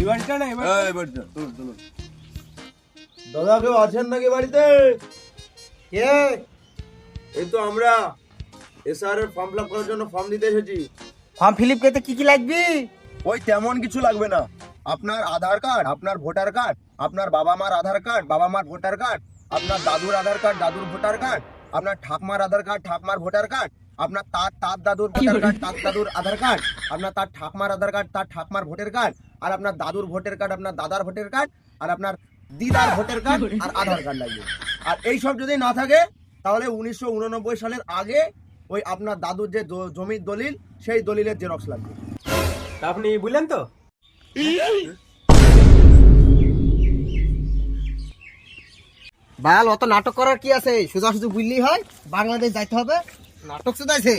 না তুলুন, তুলুন। দাদা কেউ আছেন নাকি বাড়িতে? কে? এই তো আমরা এসআর এর ফর্ম ফিল করার জন্য ফর্ম দিতে এসেছি। ফর্ম ফিলিপ করতে কি কি লাগবে? ওই তেমন কিছু লাগবে না। আপনার আধার কার্ড আপনার ভোটার কার্ড আপনার বাবা মার আধার কার্ড বাবা মার ভোটার কার্ড আপনার দাদুর আধার কার্ড দাদুর ভোটার কার্ড আপনার ঠাকমার আধার কার্ড ঠাকমার ভোটার কার্ড আপনার তার তার দাদুর ভোটার কার্ড তার দাদুর আধার কার্ড আপনার তার ঠাকমার আধার কার্ড তার ঠাকমার ভোটার কার্ড আর আপনার দাদুর ভোটার কার্ড আপনার দাদার ভোটার কার্ড আর আপনার দিদার ভোটার কার্ড আর আধার কার্ড লাগবে। আর এই সব যদি না থাকে তাহলে উনিশশো উননব্বই সালের আগে ওই আপনার দাদুর যে জমির দলিল সেই দলিলের জেরক্স লাগবে। আপনি বুঝলেন তো? বাল অত নাটক করার কি আছে? সোজা শুধু বুঝলেই হয় বাংলাদেশ যাইতে হবে। নাটক শুধু আছে